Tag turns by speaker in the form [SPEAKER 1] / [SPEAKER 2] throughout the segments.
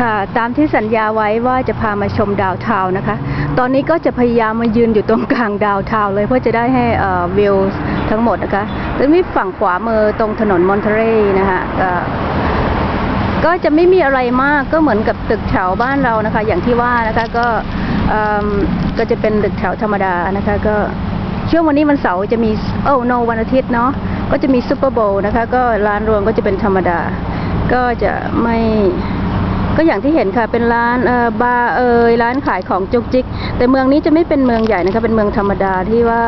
[SPEAKER 1] ค่ะ ตามที่สัญญาไว้ว่าจะพามาชมดาวเทานะคะ ตอนนี้ก็จะพยายามมายืนอยู่ตรงกลางดาวเทาเลยเพื่อจะได้ให้วิวทั้งหมดนะคะแล้วมีฝั่งขวามือตรงถนนมอนเทเรย์นะคะก็จะไม่มีอะไรมากก็เหมือนกับตึกแถวบ้านเรานะคะ อย่างที่ว่านะคะก็ก็จะเป็นตึกแถวธรรมดานะคะ ก็ช่วงวันนี้วันเสาร์จะมีโอ้ no วันอาทิตย์เนาะก็จะมีซูเปอร์โบว์นะคะ ก็ร้านรวมก็จะเป็นธรรมดา ก็จะไม่ ก็อย่างที่เห็นค่ะเป็นร้านเออบาร์เอยร้านขายของจุกจิก แต่เมืองนี้จะไม่เป็นเมืองใหญ่นะคะเป็นเมืองธรรมดาที่ว่า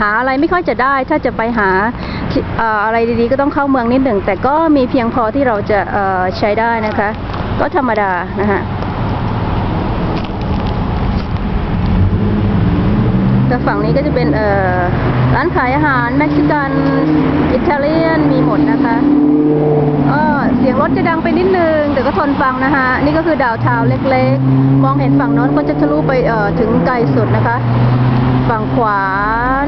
[SPEAKER 1] หาอะไรไม่ค่อยจะได้ ถ้าจะไปหาอะไรดีๆ ก็ต้องเข้าเมืองนิดหนึ่งแต่ก็มีเพียงพอที่เราจะใช้ได้นะคะ ก็ธรรมดานะฮะแต่ฝั่งนี้ก็จะเป็นร้านขายอาหารเม็กซิกันอิตาเลียนมีหมดนะคะเสียงรถจะดังไปนิดนึง แต่ก็ทนฟังนะคะ นี่ก็คือดาวเทาวเล็กๆ มองเห็นฝั่งโน้นก็จะทะลุไปเอ่อถึงไกลสุดนะคะ ฝั่งขวา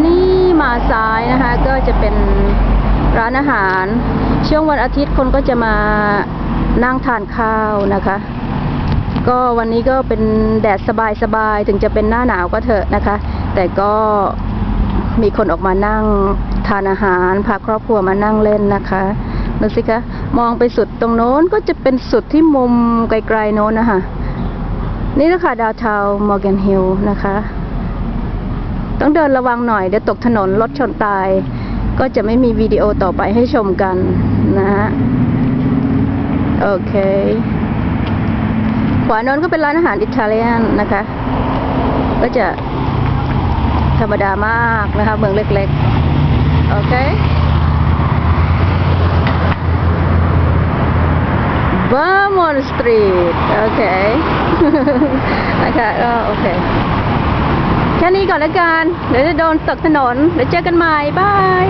[SPEAKER 1] นี่มาซ้ายนะคะ ก็จะเป็นร้านอาหาร ช่วงวันอาทิตย์คนก็จะมานั่งทานข้าวนะคะ ก็วันนี้ก็เป็นแดดสบายๆ ถึงจะเป็นหน้าหนาวก็เถอะนะคะ แต่ก็มีคนออกมานั่งทานอาหารพาครอบครัวมานั่งเล่นนะคะดูสิคะ มองไปสุดตรงโน้นก็จะเป็นสุดที่มุมไกลๆโน้นนะคะ นี่นะคะดาวเทาวมอร์แกนฮิลนะคะ ต้องเดินระวังหน่อย เดี๋ยวตกถนนรถชนตาย ก็จะไม่มีวิดีโอต่อไปให้ชมกันนะฮะ โอเค ขวาโน้นก็เป็นร้านอาหารอิตาเลียนนะคะ ก็จะธรรมดามากนะคะ เมืองเล็กๆ โอเค บาร์มอนสตรีทโอเค นะคะก็โอเค แค่นี้ก่อนละกัน เดี๋ยวจะโดนตกถนน เดี๋ยวเจอกันใหม่ บาย